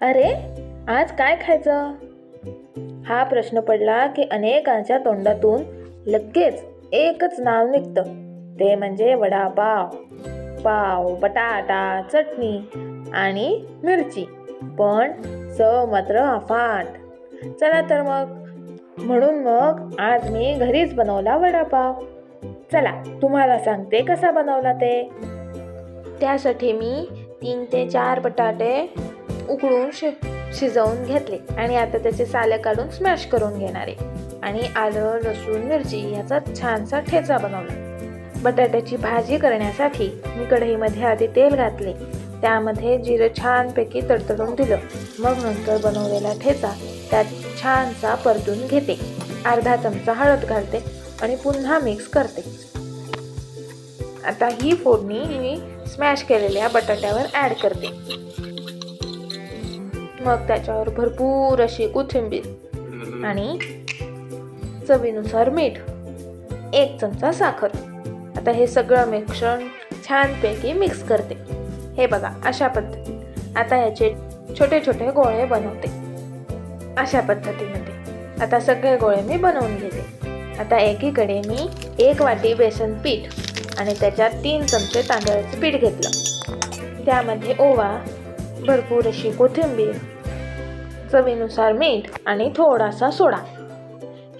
अरे आज काय खायचं? हा प्रश्न पडला की अनेकांच्या तोंडातून लगेच एकच नाव निघतं. ते म्हणजे वडापाव पाव बटाटा चटणी आणि मिरची. पण स मात्र अफाट चला तर मग. म्हणून मग आज मी घरीच बनवला वडापाव. चला तुम्हाला सांगते कसा बनवला ते. त्यासाठी मी तीन ते चार बटाटे उकळून शि शिजवून घेतले. आणि आता त्याचे साले काढून स्मॅश करून घेणारे आणि आलं लसूण मिरची याचा छानसा ठेचा बनवला. बटाट्याची भाजी करण्यासाठी मी कढईमध्ये आधी तेल घातले. त्यामध्ये जिरं छानपैकी तडतडून दिलं. मग नंतर बनवलेला ठेचा त्यात छानसा परतून घेते. अर्धा चमचा हळद घालते आणि पुन्हा मिक्स करते. आता ही फोडणी मी स्मॅश केलेल्या बटाट्यावर ॲड करते. मग त्याच्यावर भरपूर अशी कोथिंबीर आणि चवीनुसार मीठ एक चमचा साखर. आता हे सगळं मिश्रण छानपैकी मिक्स करते. हे बघा अशा पद्धतीत आता याचे छोटे छोटे गोळे बनवते. अशा पद्धतीमध्ये. आता सगळे गोळे मी बनवून घेते. आता एकीकडे मी एक वाटी बेसन पीठ आणि त्याच्यात तीन चमचे तांदळाचं पीठ घेतलं. त्यामध्ये ओवा भरपूर अशी कोथिंबीर चवीनुसार मीठ आणि थोडासा सोडा.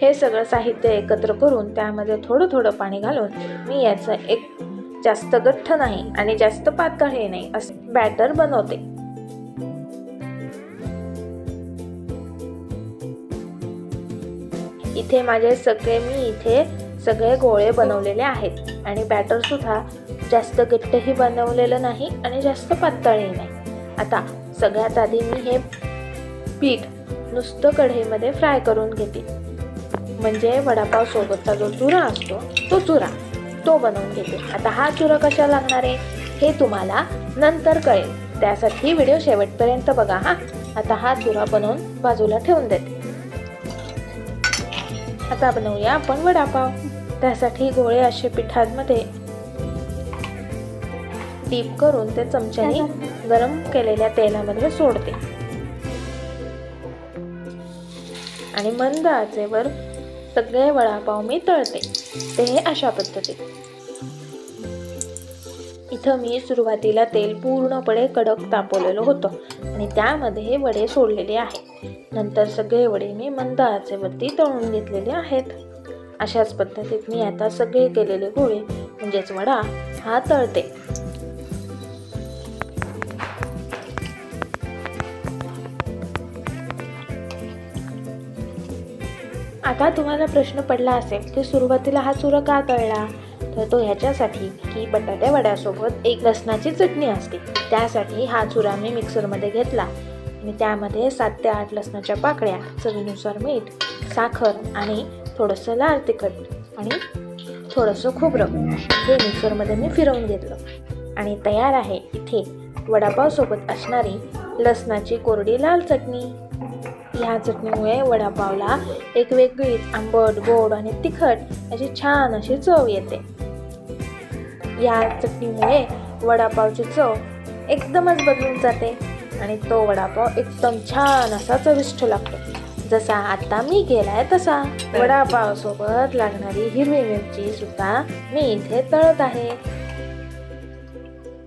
हे सगळं साहित्य एकत्र करून त्यामध्ये थोडं थोडं पाणी घालून मी याचं एक जास्त गठ्ठ नाही आणि जास्त पातळही नाही असं बॅटर बनवते. इथे माझे सगळे मी इथे सगळे गोळे बनवलेले आहेत आणि बॅटर सुद्धा जास्त गट्टही बनवलेलं नाही आणि जास्त पातळही नाही. आता सगळ्यात आधी मी हे पीठ नुसतं कढईमध्ये फ्राय करून घेते. म्हणजे वडापाव सोबतचा जो चुरा असतो तो चुरा तो बनवून घेते. आता हा चुरा कशा लागणार आहे हे तुम्हाला नंतर कळेल. त्यासाठी व्हिडिओ शेवटपर्यंत बघा हा. आता हा चुरा बनवून बाजूला ठेवून देते. आता बनवूया आपण वडापाव. त्यासाठी गोळे असे पिठांमध्ये डीप करून ते चमच्याने गरम केलेल्या तेलामध्ये सोडते. आणि मंद आचेवर सगळे वडापाव मी तळते. ते हे अशा पद्धतीत. इथं मी सुरुवातीला तेल पूर्णपणे कडक तापवलेलं होतं आणि त्यामध्ये हे वडे सोडलेले आहे नंतर सगळे वडे मी मंद आचेवरती तळून घेतलेले आहेत. अशाच पद्धतीत मी आता सगळे केलेले गोळे म्हणजेच वडा हा तळते. आता तुम्हाला प्रश्न पडला असेल की सुरुवातीला हा चुरा का तळला? तर तो ह्याच्यासाठी की बटाट्या वड्यासोबत एक लसणाची चटणी असते. त्यासाठी हा चुरा मी मिक्सरमध्ये घेतला. आणि त्यामध्ये सात ते आठ लसणाच्या पाकळ्या चवीनुसार मीठ साखर आणि थोडंसं लाल तिखट आणि थोडंसं खोबरं हे मिक्सरमध्ये मी फिरवून घेतलं. आणि तयार आहे इथे वडापावसोबत असणारी लसणाची कोरडी लाल चटणी. ह्या चटणीमुळे वडापावला एक वेगळीच आंबट गोड आणि तिखट अशी छान अशी चव येते. या चटणीमुळे वडापावची चव एकदमच बदलून जाते आणि तो वडापाव एकदम छान असा चविष्ट लागतो. जसा आता मी केलाय तसा वडापाव सोबत लागणारी हिरवी मिरची सुद्धा मी इथे तळत आहे.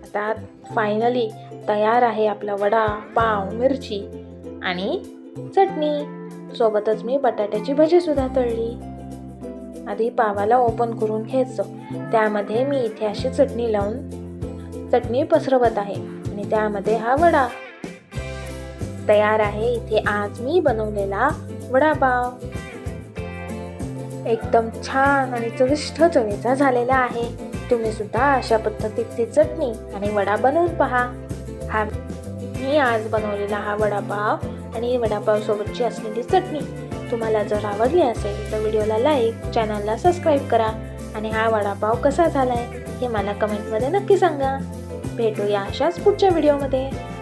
आता फायनली तयार आहे आपला वडा पाव मिरची आणि चटणी. सोबतच मी बटाट्याची भजी सुद्धा तळली. आधी पावाला ओपन करून घ्यायचं. त्यामध्ये मी इथे अशी चटणी लावून चटणी पसरवत आहे आणि त्यामध्ये हा वडा. तयार आहे. इथे आज मी बनवलेला वडापाव. एकदम छान आणि चविष्ट चवीचा झालेला आहे. तुम्ही सुद्धा अशा पद्धतीची चटणी आणि वडा बनवून पहा. हा मी आज बनवलेला हा वडापाव आणि वडापावसोबतची असलेली चटणी. तुम्हाला जर आवडली असेल तर व्हिडिओला लाईक चॅनलला सबस्क्राईब करा. आणि हा वडापाव कसा झाला आहे हे मला कमेंटमध्ये नक्की सांगा. भेटूया अशाच पुढच्या व्हिडिओमध्ये